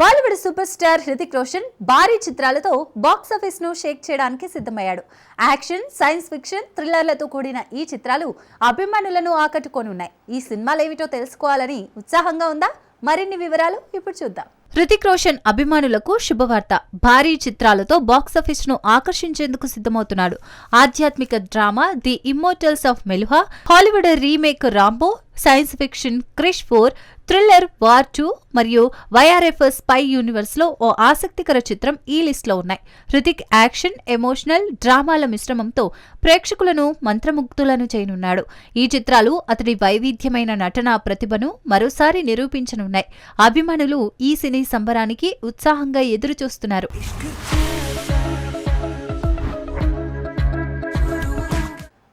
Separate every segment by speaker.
Speaker 1: Bollywood super star Hrithik Roshan భారీ చిత్రాలతో బాక్సాఫీస్ను షేక్ చేయడానికి సిద్ధమయ్యాడు. యాక్షన్ సైన్స్ ఫిక్షన్ థ్రిల్లర్లతో కూడిన ఈ చిత్రాలు అభిమానులను ఆకట్టుకోనున్నాయి. ఈ సినిమాలు ఏమిటో తెలుసుకోవాలని ఉత్సాహంగా ఉందా? మరిన్ని వివరాలు ఇప్పుడు చూద్దాం. హృతిక్ రోషన్ అభిమానులకు శుభవార్త. భారీ చిత్రాలతో బాక్సాఫీస్ను ఆకర్షించేందుకు సిద్ధమవుతున్నాడు. ఆధ్యాత్మిక drama the immortals of Meluha Hollywood remake Rambo science fiction Krrish four thriller war two మరియు వైఆర్ఎఫ్ స్పై యూనివర్స్లో ఓ ఆసక్తికర చిత్రం ఈ లిస్ట్లో ఉన్నాయి. హృతిక్ యాక్షన్ ఎమోషనల్ డ్రామాల మిశ్రమంతో ప్రేక్షకులను మంత్రముగ్ధులను చేయనున్నాడు. ఈ చిత్రాలు అతడి వైవిధ్యమైన నటన ప్రతిభను మరోసారి నిరూపించనున్నాయి. అభిమానులు ఈ సినీ సంబరానికి ఉత్సాహంగా ఎదురుచూస్తున్నారు.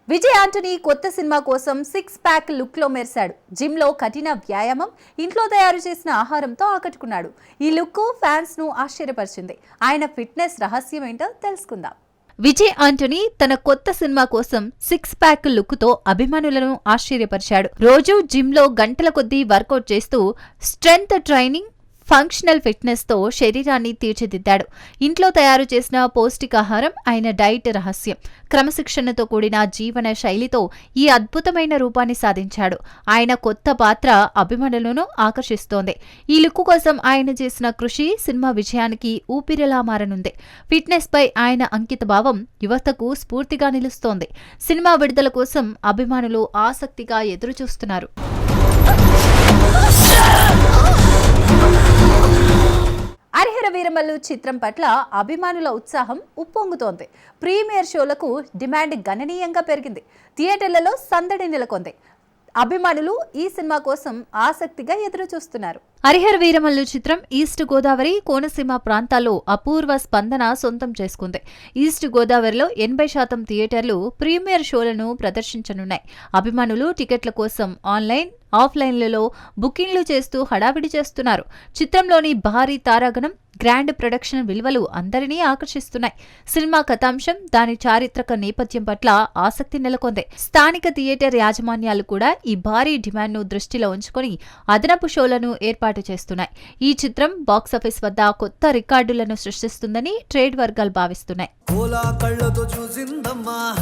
Speaker 1: విజయ్ ఆంటనీ కొత్త సినిమా కోసం సిక్స్ ప్యాక్ లుక్లో మెరిశాడు. జిమ్లో కఠిన వ్యాయామం ఇంట్లో తయారు చేసిన ఆహారంతో ఆకట్టుకున్నాడు. ఈ లుక్ ఫ్యాన్స్ను ఆశ్చర్యపరిచింది. ఆయన ఫిట్నెస్ రహస్యం ఏంటో తెలుసుకుందాం. విజయ్ ఆంటనీ తన కొత్త సినిమా కోసం సిక్స్ ప్యాక్ లుక్తో అభిమానులను ఆశ్చర్యపరిచాడు. రోజు జిమ్లో గంటల కొద్దీ వర్కౌట్ చేస్తూ స్ట్రెంగ్త్ ట్రైనింగ్ ఫంక్షనల్ ఫిట్నెస్తో శరీరాన్ని తీర్చిదిద్దాడు. ఇంట్లో తయారు చేసిన పౌష్టికాహారం ఆయన డైట్ రహస్యం. క్రమశిక్షణతో కూడిన జీవన శైలితో ఈ అద్భుతమైన రూపాన్ని సాధించాడు. ఆయన కొత్త పాత్ర అభిమానులను ఆకర్షిస్తోంది. ఈ లుక్ కోసం ఆయన చేసిన కృషి సినిమా విజయానికి ఊపిరిలా మారనుంది. ఫిట్నెస్ పై ఆయన అంకిత భావం యువతకు స్ఫూర్తిగా నిలుస్తోంది. సినిమా విడుదల కోసం అభిమానులు ఆసక్తిగా ఎదురుచూస్తున్నారు. హరిహర వీరమల్లు చిత్రం పట్ల అభిమానుల ఉత్సాహం ఉప్పొంగుతోంది. ప్రీమియర్ షోలకు డిమాండ్ గణనీయంగా పెరిగింది. థియేటర్లలో సందడి నెలకొంది. అభిమానులు ఈ సినిమా కోసం ఆసక్తిగా ఎదురు చూస్తున్నారు హరిహర వీరమల్లు చిత్రం ఈస్ట్ గోదావరి కోనసీమ ప్రాంతాల్లో అపూర్వ స్పందన సొంతం చేసుకుంది. ఈస్ట్ గోదావరిలో ఎనభై శాతం థియేటర్లు ప్రీమియర్ షోలను ప్రదర్శించనున్నాయి. అభిమానులు టికెట్ల కోసం ఆన్లైన్ ఆఫ్లైన్లలో బుకింగ్లు చేస్తూ హడావిడి చేస్తున్నారు. చిత్రంలోని భారీ తారాగణం గ్రాండ్ ప్రొడక్షన్ విలువలు అందరినీ ఆకర్షిస్తున్నాయి. సినిమా కథాంశం దాని చారిత్రక నేపథ్యం పట్ల ఆసక్తి నెలకొంది. స్థానిక థియేటర్ యాజమాన్యాలు కూడా ఈ భారీ డిమాండ్ను దృష్టిలో ఉంచుకొని అదనపు షోలను ఏర్పాటు చేస్తున్నాయి. ఈ చిత్రం బాక్సాఫీస్ వద్ద కొత్త రికార్డులను సృష్టిస్తుందని ట్రేడ్ వర్గాలు భావిస్తున్నాయి.
Speaker 2: కళ్ళతో చూసిందమ్మా.